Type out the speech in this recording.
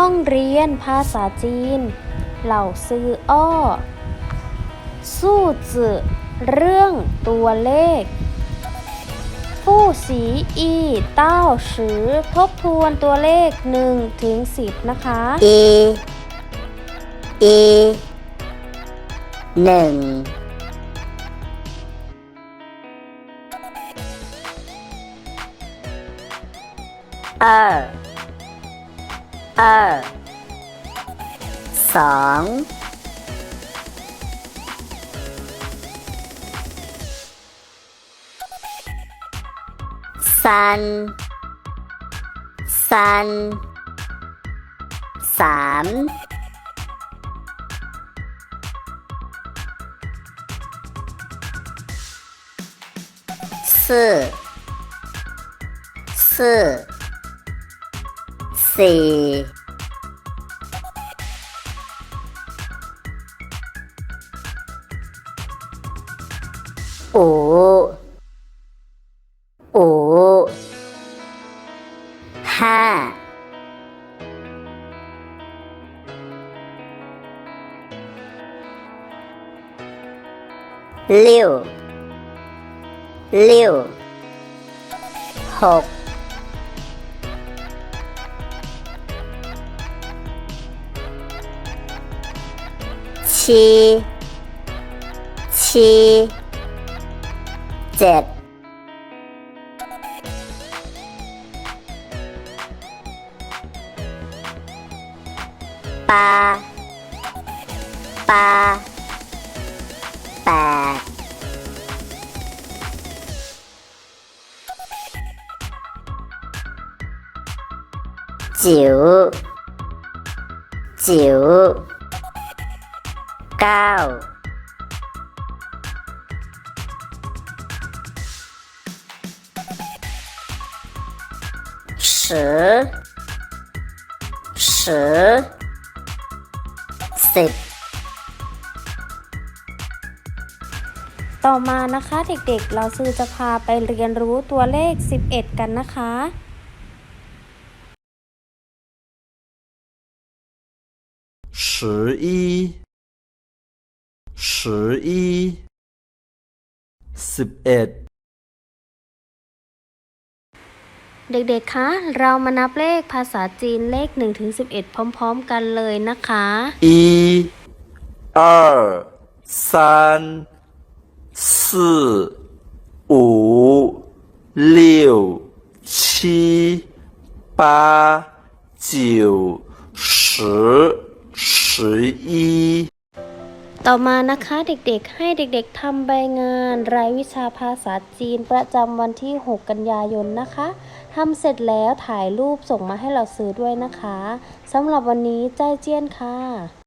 ห้องเรียนภาษาจีน เหล่าซื้ออ้อ สู้จือเรื่องตัวเลข ผู้สีอีเต้าสือทบทวนตัวเลข1ถึง10 นะคะ เอ เอหนึ่งเอ。 二，สองสันสันสาม สี่โอโอห้า六六หก 七七 z 八八百九九9十十สิบต่อมานะคะเด็กๆ เราซือจะพาไปเรียนรู้ตัวเลข 11 กันนะคะ สิบ 一，十一，สิบเอ็ด เด็กๆ คะ เรามานับเลขภาษาจีนเลข1ถึง11 พร้อมๆ กันเลยนะคะ 一、二、三、四、五、六、七、八、九、十、十一。 ต่อมานะคะเด็กๆให้เด็กๆทำใบงานรายวิชาภาษาจีนประจำวันที่ 6 กันยายนนะคะทำเสร็จแล้วถ่ายรูปส่งมาให้เราซื้อด้วยนะคะสำหรับวันนี้ใจาเจี้ยนค่ะ